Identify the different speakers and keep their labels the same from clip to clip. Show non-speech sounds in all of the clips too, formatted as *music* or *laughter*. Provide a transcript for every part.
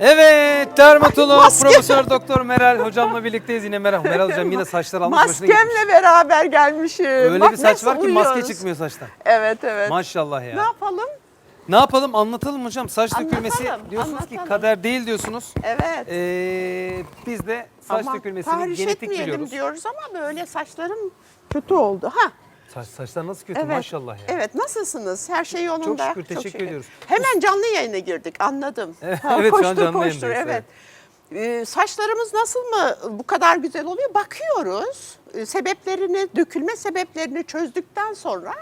Speaker 1: Evet, dermatolog
Speaker 2: Maske-
Speaker 1: Profesör Doktor Meral hocamla birlikteyiz yine Meral. Meral hocam yine saçlar almış başına gitmiş.
Speaker 2: Maskemle beraber gelmişim.
Speaker 1: Öyle
Speaker 2: Bak
Speaker 1: bir saç
Speaker 2: nasıl
Speaker 1: var ki maske
Speaker 2: uyuyoruz.
Speaker 1: çıkmıyor saçtan.
Speaker 2: Evet evet.
Speaker 1: Maşallah
Speaker 2: Ne
Speaker 1: ya.
Speaker 2: yapalım?
Speaker 1: Ne yapalım anlatalım hocam. Saç
Speaker 2: Anlatalım,
Speaker 1: dökülmesi diyorsunuz ki
Speaker 2: anlatalım.
Speaker 1: kader değil diyorsunuz.
Speaker 2: Evet.
Speaker 1: Ee, biz de saç
Speaker 2: Ama
Speaker 1: dökülmesini
Speaker 2: tahriş
Speaker 1: genetik
Speaker 2: etmeyelim
Speaker 1: biliyoruz.
Speaker 2: diyoruz ama böyle saçlarım kötü oldu. Ha.
Speaker 1: Saç, saçlar nasıl kötü
Speaker 2: Evet.
Speaker 1: maşallah ya.
Speaker 2: Evet nasılsınız? Her şey yolunda.
Speaker 1: şükür, teşekkür ediyoruz.
Speaker 2: Hemen canlı yayına girdik anladım. *laughs*
Speaker 1: Evet,
Speaker 2: Ha,
Speaker 1: şu an
Speaker 2: koştur,
Speaker 1: canlı
Speaker 2: koştur,
Speaker 1: yayındayız,
Speaker 2: evet. Ee, saçlarımız nasıl mı bu kadar güzel oluyor? Bakıyoruz. Ee, sebeplerini, dökülme sebeplerini çözdükten sonra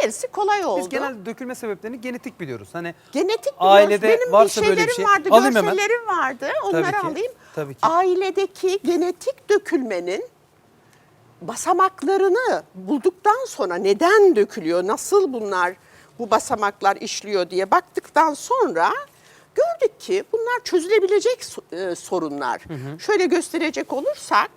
Speaker 2: gerisi kolay oldu.
Speaker 1: Biz genel dökülme sebeplerini genetik biliyoruz. Hani
Speaker 2: Genetik
Speaker 1: Ailede
Speaker 2: biliyoruz. Benim
Speaker 1: varsa
Speaker 2: bir
Speaker 1: böyle bir
Speaker 2: şeylerim
Speaker 1: şey,
Speaker 2: vardı,
Speaker 1: alayım hemen.
Speaker 2: görsellerim vardı. Onları
Speaker 1: Tabii ki,
Speaker 2: alayım.
Speaker 1: tabii ki.
Speaker 2: Ailedeki genetik dökülmenin basamaklarını bulduktan sonra neden dökülüyor, nasıl bunlar bu basamaklar işliyor diye baktıktan sonra gördük ki bunlar çözülebilecek e, sorunlar. Şöyle gösterecek olursak,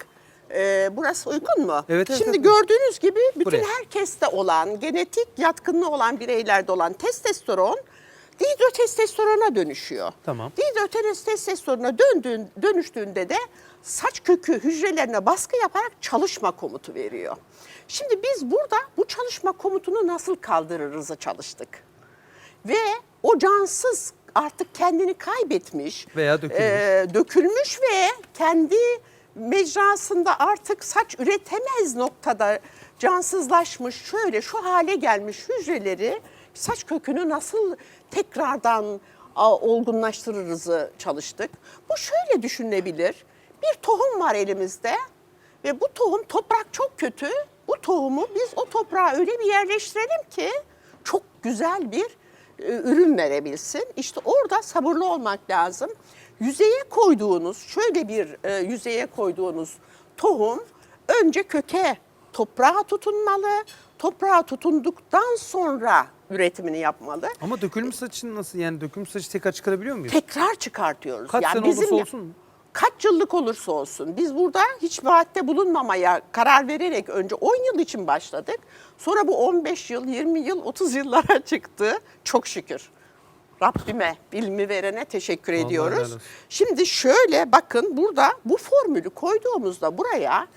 Speaker 2: e, burası uygun mu?
Speaker 1: Evet,
Speaker 2: Şimdi
Speaker 1: evet.
Speaker 2: gördüğünüz gibi bütün
Speaker 1: Buraya.
Speaker 2: herkeste olan, genetik yatkınlığı olan bireylerde olan testosteron dihidrotestosterona dönüşüyor.
Speaker 1: Tamam.
Speaker 2: Dihidrotestosterona döndüğün, dönüştüğünde de saç kökü hücrelerine baskı yaparak çalışma komutu veriyor. Şimdi biz burada bu çalışma komutunu nasıl kaldırırızı çalıştık. Ve o cansız artık kendini kaybetmiş,
Speaker 1: Veya dökülmüş.
Speaker 2: e, dökülmüş ve kendi mecrasında artık saç üretemez noktada cansızlaşmış, şöyle şu hale gelmiş hücreleri saç kökünü nasıl tekrardan olgunlaştırırızı çalıştık. Bu şöyle düşünülebilir. Bir tohum var elimizde ve bu tohum toprak çok kötü. Bu tohumu biz o toprağa öyle bir yerleştirelim ki çok güzel bir e, ürün verebilsin. İşte orada sabırlı olmak lazım. Yüzeye koyduğunuz, şöyle bir e, yüzeye koyduğunuz tohum önce köke, toprağa tutunmalı. Toprağa tutunduktan sonra üretimini yapmalı.
Speaker 1: ama dökülmüş saçın nasıl yani dökülmüş saçı tekrar çıkarabiliyor muyuz?
Speaker 2: Tekrar çıkartıyoruz.
Speaker 1: Kaç sene olursa olsun mu?
Speaker 2: Kaç yıllık olursa olsun. Biz burada hiç vaatte bulunmamaya karar vererek önce 10 yıl için başladık. Sonra bu 15 yıl, 20 yıl, 30 yıllara *laughs* çıktı. Çok şükür. Rabbime, ilmi verene teşekkür
Speaker 1: Vallahi helal
Speaker 2: ediyoruz.
Speaker 1: olsun.
Speaker 2: Şimdi şöyle bakın burada bu formülü koyduğumuzda buraya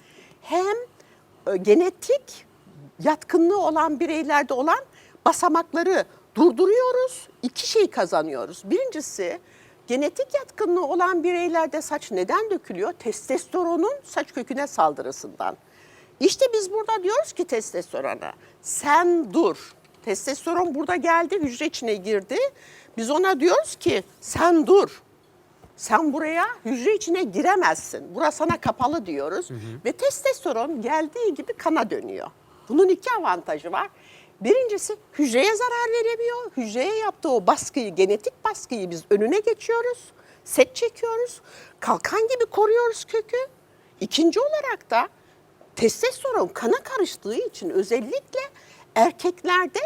Speaker 2: hem e, genetik yatkınlığı olan bireylerde olan basamakları durduruyoruz. İki şey kazanıyoruz. Birincisi genetik yatkınlığı olan bireylerde saç neden dökülüyor? Testosteronun saç köküne saldırısından. İşte biz burada diyoruz ki testosterona sen dur. Testosteron burada geldi, hücre içine girdi. Biz ona diyoruz ki sen dur. Sen buraya hücre içine giremezsin. Burası sana kapalı diyoruz. Ve testosteron geldiği gibi kana dönüyor. Bunun iki avantajı var. Birincisi hücreye zarar veremiyor. Hücreye yaptığı o baskıyı, genetik baskıyı biz önüne geçiyoruz. Set çekiyoruz. Kalkan gibi koruyoruz kökü. İkinci olarak da testosteron kana karıştığı için özellikle erkeklerde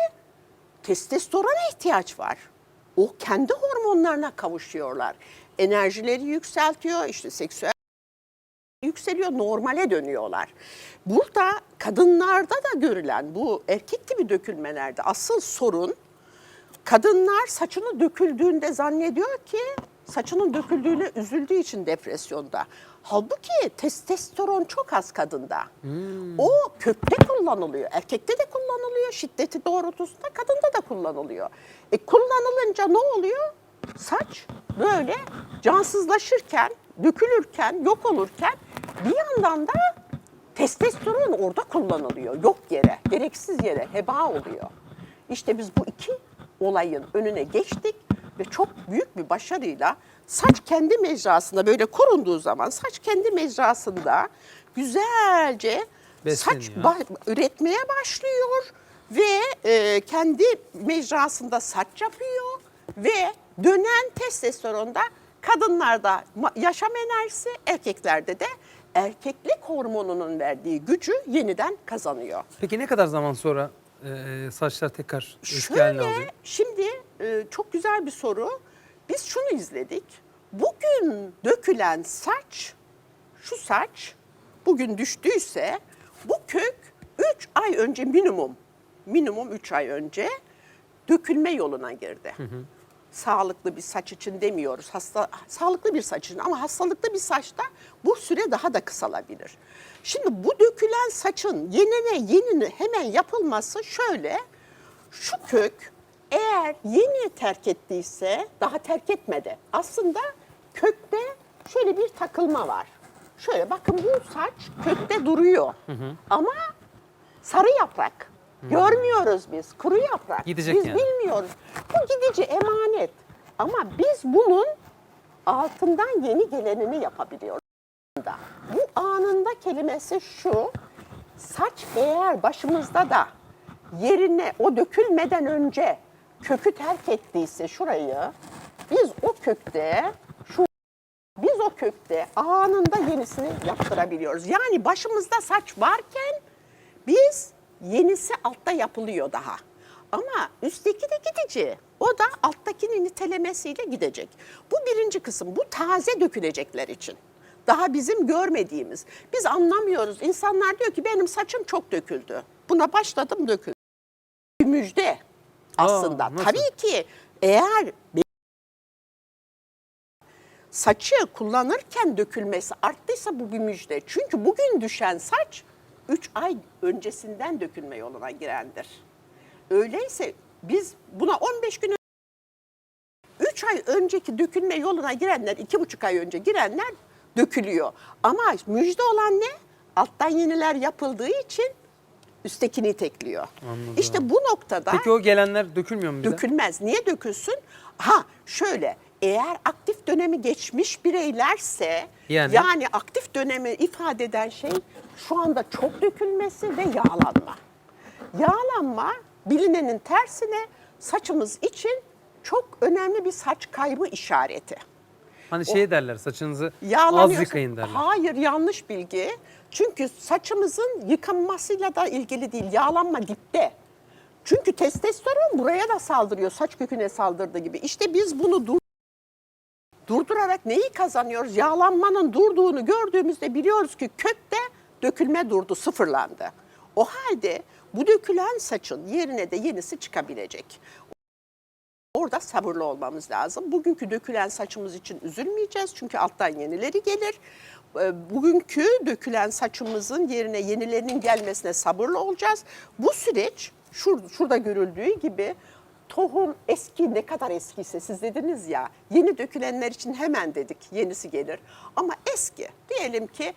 Speaker 2: testosterona ihtiyaç var. O kendi hormonlarına kavuşuyorlar. Enerjileri yükseltiyor, işte seksüel yükseliyor, normale dönüyorlar. Burada kadınlarda da görülen bu erkek gibi dökülmelerde asıl sorun kadınlar saçını döküldüğünde zannediyor ki saçının döküldüğüne üzüldüğü için depresyonda. Halbuki testosteron çok az kadında. O kökte kullanılıyor. Erkekte de kullanılıyor. Şiddeti doğrultusunda kadında da kullanılıyor. E kullanılınca ne oluyor? Saç böyle cansızlaşırken, dökülürken, yok olurken bir yandan da testosteron orada kullanılıyor. Yok yere, gereksiz yere heba oluyor. İşte biz bu iki olayın önüne geçtik ve çok büyük bir başarıyla saç kendi mecrasında böyle korunduğu zaman saç kendi mecrasında güzelce saç
Speaker 1: Besleniyor.
Speaker 2: ba- üretmeye başlıyor ve e, kendi mecrasında saç yapıyor ve dönen testosteronda kadınlarda yaşam enerjisi, erkeklerde de erkeklik hormonunun verdiği gücü yeniden kazanıyor.
Speaker 1: Peki ne kadar zaman sonra e, saçlar tekrar eski haline
Speaker 2: Şöyle,
Speaker 1: alıyor?
Speaker 2: şimdi e, çok güzel bir soru. Biz şunu izledik. Bugün dökülen saç, şu saç bugün düştüyse bu kök 3 ay önce minimum, minimum 3 ay önce dökülme yoluna girdi. Sağlıklı bir saç için demiyoruz. Hasta sağlıklı bir saç için ama hastalıklı bir saçta bu süre daha da kısalabilir. Şimdi bu dökülen saçın yenine yenine hemen yapılması şöyle. Şu kök eğer yeni terk ettiyse daha terk etmedi. Aslında kökte şöyle bir takılma var. Şöyle bakın bu saç kökte duruyor. Ama sarı yaprak. Görmüyoruz biz. Kuru yaprak.
Speaker 1: Gidecek
Speaker 2: biz
Speaker 1: yani.
Speaker 2: bilmiyoruz. Bu gidici emanet. Ama biz bunun altından yeni gelenini yapabiliyoruz. Bu anında kelimesi şu. Saç eğer başımızda da yerine o dökülmeden önce kökü terk ettiyse şurayı biz o kökte şu biz o kökte anında yenisini yaptırabiliyoruz. Yani başımızda saç varken biz yenisi altta yapılıyor daha. Ama üstteki de gidici. O da alttakinin nitelemesiyle gidecek. Bu birinci kısım. Bu taze dökülecekler için. Daha bizim görmediğimiz. Biz anlamıyoruz. İnsanlar diyor ki benim saçım çok döküldü. Buna başladım döküldü. Bir müjde aslında.
Speaker 1: nasıl?
Speaker 2: Tabii ki eğer saçı kullanırken dökülmesi arttıysa bu bir müjde. Çünkü bugün düşen saç 3 ay öncesinden dökülme yoluna girendir. Öyleyse biz buna 15 gün 3 ay önceki dökülme yoluna girenler, 2,5 ay önce girenler dökülüyor. Ama müjde olan ne? Alttan yeniler yapıldığı için üsttekini tekliyor.
Speaker 1: Anladım.
Speaker 2: İşte bu noktada
Speaker 1: Peki o gelenler dökülmüyor mu bize?
Speaker 2: dökülmez. Niye dökülsün? Ha şöyle eğer aktif dönemi geçmiş bireylerse
Speaker 1: Yani?
Speaker 2: yani, aktif dönemi ifade eden şey şu anda çok dökülmesi ve yağlanma. Yağlanma bilinenin tersine saçımız için çok önemli bir saç kaybı işareti.
Speaker 1: Hani şey derler saçınızı az yıkayın derler.
Speaker 2: Hayır yanlış bilgi. Çünkü saçımızın yıkanmasıyla da ilgili değil. Yağlanma dipte. Çünkü testosteron buraya da saldırıyor. Saç köküne saldırdığı gibi. İşte biz bunu dur durdurarak neyi kazanıyoruz? Yağlanmanın durduğunu gördüğümüzde biliyoruz ki kökte dökülme durdu, sıfırlandı. O halde bu dökülen saçın yerine de yenisi çıkabilecek. Orada sabırlı olmamız lazım. Bugünkü dökülen saçımız için üzülmeyeceğiz çünkü alttan yenileri gelir. Ee, Bugünkü dökülen saçımızın yerine yenilerinin gelmesine sabırlı olacağız. Bu süreç şur- şurada görüldüğü gibi tohum eski ne kadar eskiyse siz dediniz ya yeni dökülenler için hemen dedik yenisi gelir. Ama eski diyelim ki 20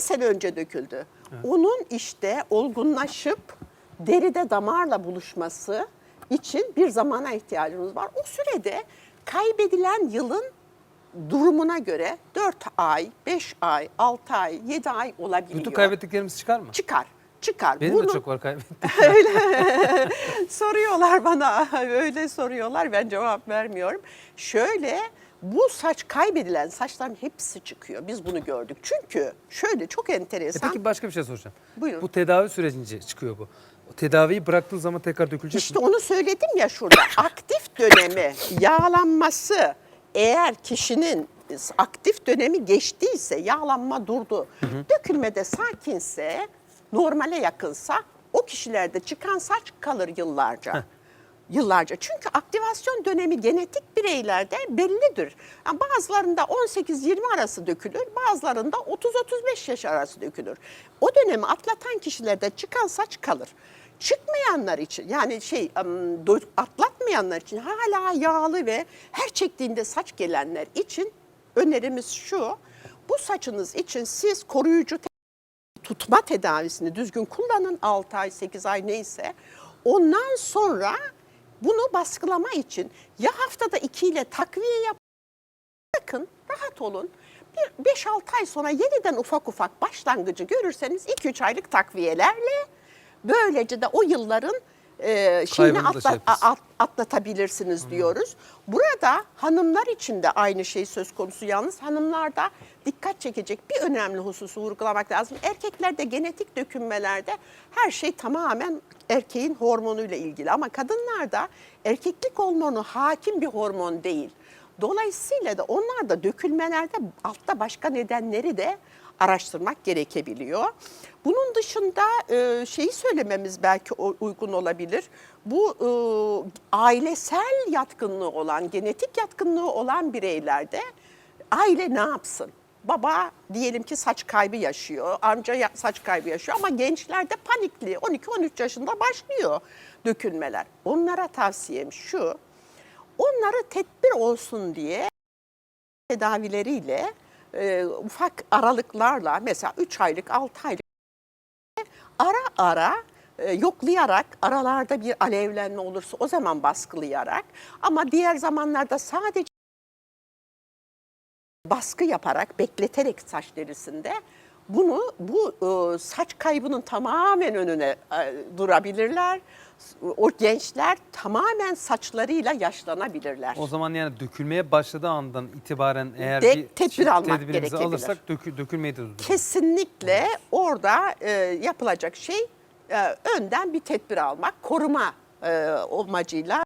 Speaker 2: sene önce döküldü. Onun işte olgunlaşıp deride damarla buluşması için bir zamana ihtiyacımız var. O sürede kaybedilen yılın durumuna göre 4 ay, 5 ay, 6 ay, 7 ay olabiliyor.
Speaker 1: Bütün kaybettiklerimiz çıkar mı?
Speaker 2: Çıkar, çıkar.
Speaker 1: Benim
Speaker 2: Bunu
Speaker 1: de çok var kaybettim. *laughs*
Speaker 2: soruyorlar bana, *laughs* öyle soruyorlar ben cevap vermiyorum. Şöyle bu saç kaybedilen saçların hepsi çıkıyor. Biz bunu gördük. Çünkü şöyle çok
Speaker 1: E
Speaker 2: enteresan.
Speaker 1: peki başka bir şey soracağım.
Speaker 2: Buyurun.
Speaker 1: Bu tedavi sürecince çıkıyor bu. O tedaviyi bıraktığın zaman tekrar dökülecek
Speaker 2: İşte
Speaker 1: mi?
Speaker 2: onu söyledim ya şurada. *coughs* Aktif dönemi, yağlanması eğer kişinin aktif dönemi geçtiyse, yağlanma durdu, dökülmede sakinse, normale yakınsa o kişilerde çıkan saç kalır yıllarca. Yıllarca. Çünkü aktivasyon dönemi genetik bireylerde bellidir. Yani bazılarında 18-20 arası dökülür, bazılarında 30-35 yaş arası dökülür. O dönemi atlatan kişilerde çıkan saç kalır. Çıkmayanlar için yani şey atlatmayanlar için hala yağlı ve her çektiğinde saç gelenler için önerimiz şu. Bu saçınız için siz koruyucu tutma tedavisini düzgün kullanın 6 ay 8 ay neyse. Ondan sonra bunu baskılama için ya haftada 2 ile takviye yap bakın rahat olun. Bir 5-6 ay sonra yeniden ufak ufak başlangıcı görürseniz 2-3 aylık takviyelerle böylece de o yılların e, şeyini
Speaker 1: Kaybını da
Speaker 2: atla-
Speaker 1: şey yaparız.
Speaker 2: at- atlatabilirsiniz diyoruz. Burada hanımlar için de aynı şey söz konusu yalnız hanımlarda dikkat çekecek bir önemli hususu vurgulamak lazım. Erkeklerde genetik dökünmelerde her şey tamamen erkeğin hormonuyla ilgili ama kadınlarda erkeklik hormonu hakim bir hormon değil. Dolayısıyla da onlar da dökülmelerde altta başka nedenleri de araştırmak gerekebiliyor. Bunun dışında e, şeyi söylememiz belki uygun olabilir. Bu e, ailesel yatkınlığı olan, genetik yatkınlığı olan bireylerde aile ne yapsın? Baba diyelim ki saç kaybı yaşıyor, amca saç kaybı yaşıyor ama gençlerde panikli 12-13 yaşında başlıyor dökülmeler. Onlara tavsiyem şu, onları tedbir olsun diye tedavileriyle e, ufak aralıklarla mesela 3 aylık 6 aylık ara ara e, yoklayarak aralarda bir alevlenme olursa o zaman baskılayarak ama diğer zamanlarda sadece baskı yaparak bekleterek saç derisinde bunu bu e, saç kaybının tamamen önüne e, durabilirler. O gençler tamamen saçlarıyla yaşlanabilirler.
Speaker 1: O zaman yani dökülmeye başladığı andan itibaren eğer
Speaker 2: De-
Speaker 1: bir
Speaker 2: tedbir almak
Speaker 1: tedbirimizi alırsak dökü, dökülmeyi de durdururuz.
Speaker 2: Kesinlikle orada e, yapılacak şey e, önden bir tedbir almak, koruma e, amacıyla.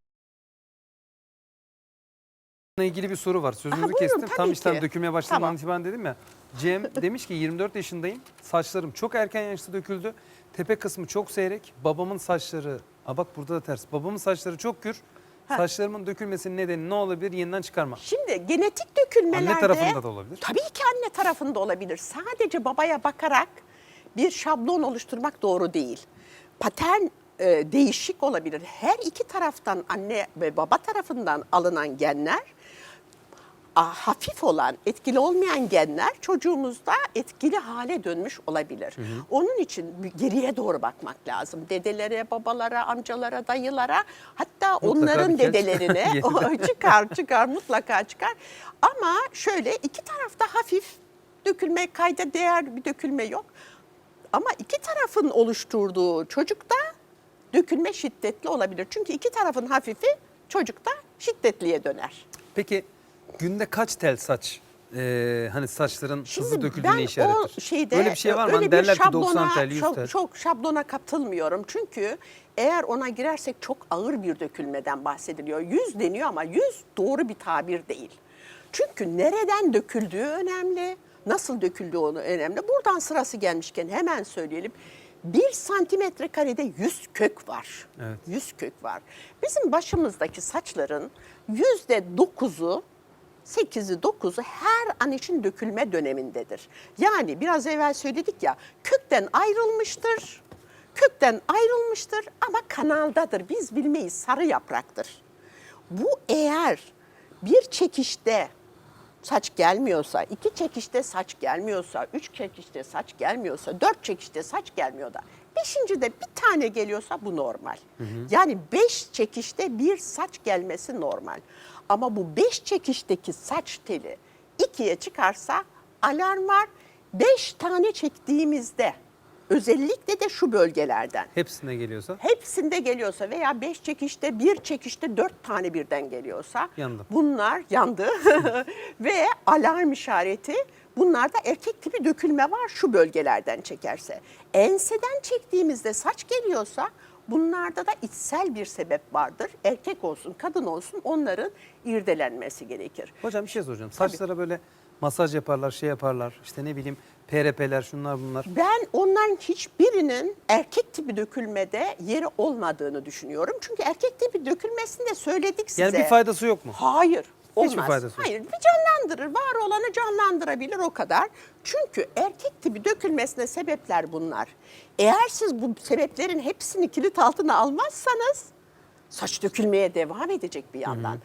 Speaker 1: İlgili bir soru var. Sözünüzü
Speaker 2: Aha, buyurun,
Speaker 1: kestim. Tam işten
Speaker 2: ki.
Speaker 1: dökülmeye başladığım
Speaker 2: Tamam.
Speaker 1: itibaren dedim ya. Cem *laughs* demiş ki 24 yaşındayım. Saçlarım çok erken yaşta döküldü. Tepe kısmı çok seyrek. Babamın saçları, Aa bak burada da ters. Babamın saçları çok gür. Saçlarımın dökülmesinin nedeni ne olabilir? Yeniden çıkarma.
Speaker 2: Şimdi genetik dökülmelerde...
Speaker 1: Anne tarafında da olabilir.
Speaker 2: Tabii ki anne tarafında olabilir. Sadece babaya bakarak bir şablon oluşturmak doğru değil. Patern e, değişik olabilir. Her iki taraftan anne ve baba tarafından alınan genler a, hafif olan, etkili olmayan genler çocuğumuzda etkili hale dönmüş olabilir. Onun için geriye doğru bakmak lazım. Dedelere, babalara, amcalara, dayılara hatta onların
Speaker 1: bir kez
Speaker 2: dedelerine *laughs* *laughs* çıkar çıkar mutlaka çıkar. Ama şöyle iki tarafta hafif dökülme kayda değer bir dökülme yok. Ama iki tarafın oluşturduğu çocukta dökülme şiddetli olabilir. Çünkü iki tarafın hafifi çocukta şiddetliye döner.
Speaker 1: Peki günde kaç tel saç e, hani saçların hızlı döküldüğüne
Speaker 2: ben
Speaker 1: işarettir?
Speaker 2: o şeyde
Speaker 1: Öyle bir şey var mı?
Speaker 2: öyle
Speaker 1: Hani
Speaker 2: bir
Speaker 1: derler ki
Speaker 2: şablona
Speaker 1: 90 tel, 100
Speaker 2: çok,
Speaker 1: tel.
Speaker 2: çok şablona katılmıyorum. Çünkü eğer ona girersek çok ağır bir dökülmeden bahsediliyor. Yüz deniyor ama yüz doğru bir tabir değil. Çünkü nereden döküldüğü önemli, nasıl döküldüğü onu önemli. Buradan sırası gelmişken hemen söyleyelim. Bir santimetre karede yüz kök var.
Speaker 1: Evet.
Speaker 2: Yüz kök var. Bizim başımızdaki saçların yüzde dokuzu 8'i 9'u her an için dökülme dönemindedir. Yani biraz evvel söyledik ya kökten ayrılmıştır. Kökten ayrılmıştır ama kanaldadır. Biz bilmeyiz sarı yapraktır. Bu eğer bir çekişte saç gelmiyorsa, iki çekişte saç gelmiyorsa, üç çekişte saç gelmiyorsa, dört çekişte saç gelmiyor da, beşinci de bir tane geliyorsa bu normal. Yani beş çekişte bir saç gelmesi normal. Ama bu beş çekişteki saç teli ikiye çıkarsa alarm var. Beş tane çektiğimizde, özellikle de şu bölgelerden,
Speaker 1: Hepsine geliyorsa
Speaker 2: hepsinde geliyorsa veya beş çekişte bir çekişte dört tane birden geliyorsa
Speaker 1: Yandı.
Speaker 2: bunlar yandı *laughs* ve alarm işareti bunlarda erkek tipi dökülme var şu bölgelerden çekerse. Enseden çektiğimizde saç geliyorsa bunlarda da içsel bir sebep vardır. Erkek olsun kadın olsun onların irdelenmesi gerekir.
Speaker 1: Hocam bir şey soracağım. Saçlara böyle masaj yaparlar, şey yaparlar. İşte ne bileyim PRP'ler şunlar bunlar.
Speaker 2: Ben onların hiçbirinin erkek tipi dökülmede yeri olmadığını düşünüyorum. Çünkü erkek tipi dökülmesini de söyledik size.
Speaker 1: Yani bir faydası yok mu?
Speaker 2: Hayır. Olmaz.
Speaker 1: Hiçbir faydası yok.
Speaker 2: Hayır. Bir canlandırır. Var olanı canlandırabilir o kadar. Çünkü erkek tipi dökülmesine sebepler bunlar. Eğer siz bu sebeplerin hepsini kilit altına almazsanız saç dökülmeye devam edecek bir yandan.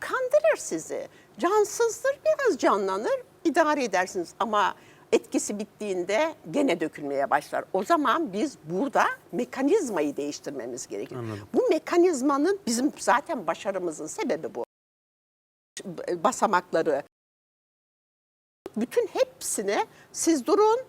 Speaker 2: Kandırır sizi. Cansızdır, biraz canlanır, idare edersiniz ama etkisi bittiğinde gene dökülmeye başlar. O zaman biz burada mekanizmayı değiştirmemiz gerekir.
Speaker 1: Anladım.
Speaker 2: Bu mekanizmanın bizim zaten başarımızın sebebi bu. Basamakları bütün hepsine siz durun,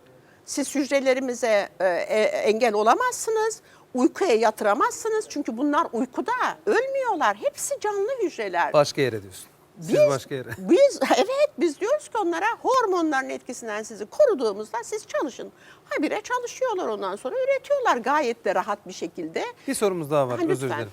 Speaker 2: siz hücrelerimize e, e, engel olamazsınız, uykuya yatıramazsınız. Çünkü bunlar uykuda ölmüyorlar. Hepsi canlı hücreler.
Speaker 1: Başka yere diyorsun. Siz
Speaker 2: Biz-
Speaker 1: başka yere. *laughs*
Speaker 2: Biz evet biz diyoruz ki onlara hormonların etkisinden sizi koruduğumuzda siz çalışın. Habire çalışıyorlar ondan sonra üretiyorlar gayet de rahat bir şekilde.
Speaker 1: Bir sorumuz daha var
Speaker 2: Ha,
Speaker 1: özür dilerim.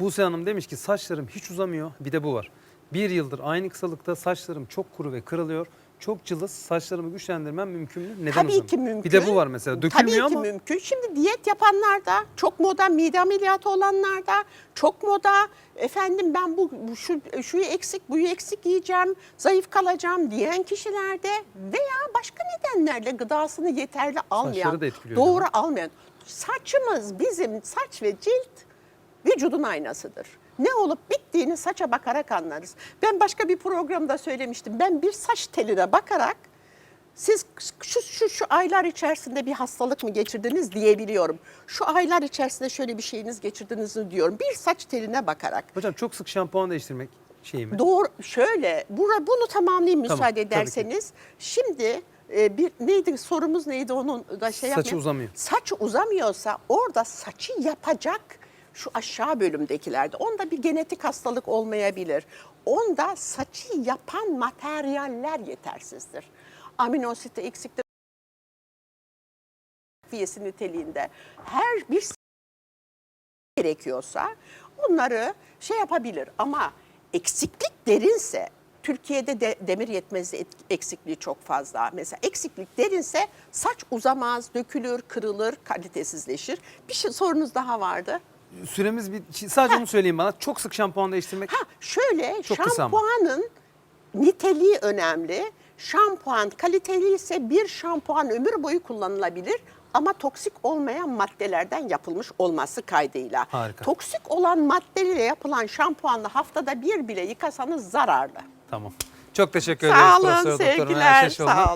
Speaker 1: Buse Hanım demiş ki saçlarım hiç uzamıyor. Bir de bu var. Bir yıldır aynı kısalıkta saçlarım çok kuru ve kırılıyor. Çok cılız saçlarımı güçlendirmem mümkün mü? Neden o
Speaker 2: Tabii
Speaker 1: zaman?
Speaker 2: ki mümkün.
Speaker 1: Bir de bu var mesela. Dökülmüyor
Speaker 2: Tabii ki
Speaker 1: ama
Speaker 2: mümkün. Şimdi diyet yapanlar da, çok moda mide ameliyatı olanlar da, çok moda efendim ben bu, bu şu şuyu eksik, buyu eksik yiyeceğim, zayıf kalacağım diyen kişilerde veya başka nedenlerle gıdasını yeterli almayan,
Speaker 1: da etkiliyor
Speaker 2: doğru
Speaker 1: değil
Speaker 2: almayan. Saçımız bizim saç ve cilt vücudun aynasıdır. Ne olup bittiğini saça bakarak anlarız. Ben başka bir programda söylemiştim. Ben bir saç teline bakarak siz şu, şu, şu aylar içerisinde bir hastalık mı geçirdiniz diyebiliyorum. Şu aylar içerisinde şöyle bir şeyiniz geçirdiniz mi diyorum. Bir saç teline bakarak.
Speaker 1: hocam çok sık şampuan değiştirmek şey mi?
Speaker 2: Doğru şöyle bura, bunu tamamlayayım
Speaker 1: Tamam,
Speaker 2: müsaade ederseniz. Şimdi e, bir neydi sorumuz neydi onun da şey
Speaker 1: Saçı
Speaker 2: yapmayalım.
Speaker 1: uzamıyor.
Speaker 2: Saç uzamıyorsa orada saçı yapacak şu aşağı bölümdekilerde onda bir genetik hastalık olmayabilir. Onda saçı yapan materyaller yetersizdir. Amino asit eksiktir takviyesi niteliğinde her bir gerekiyorsa onları şey yapabilir ama eksiklik derinse Türkiye'de de demir yetmezliği et- eksikliği çok fazla. Mesela eksiklik derinse saç uzamaz, dökülür, kırılır, kalitesizleşir. Bir şey sorunuz daha vardı.
Speaker 1: Süremiz bir sadece onu söyleyin bana. Çok sık şampuan değiştirmek.
Speaker 2: Ha şöyle
Speaker 1: Çok
Speaker 2: şampuanın niteliği önemli. Şampuan kaliteli ise bir şampuan ömür boyu kullanılabilir ama toksik olmayan maddelerden yapılmış olması kaydıyla.
Speaker 1: Harika.
Speaker 2: Toksik olan maddelerle yapılan şampuanla haftada bir bile yıkasanız zararlı.
Speaker 1: Tamam. Çok teşekkür ederiz
Speaker 2: Sağ olun
Speaker 1: Profesör Doktor Meral
Speaker 2: sevgiler. Sağ olun.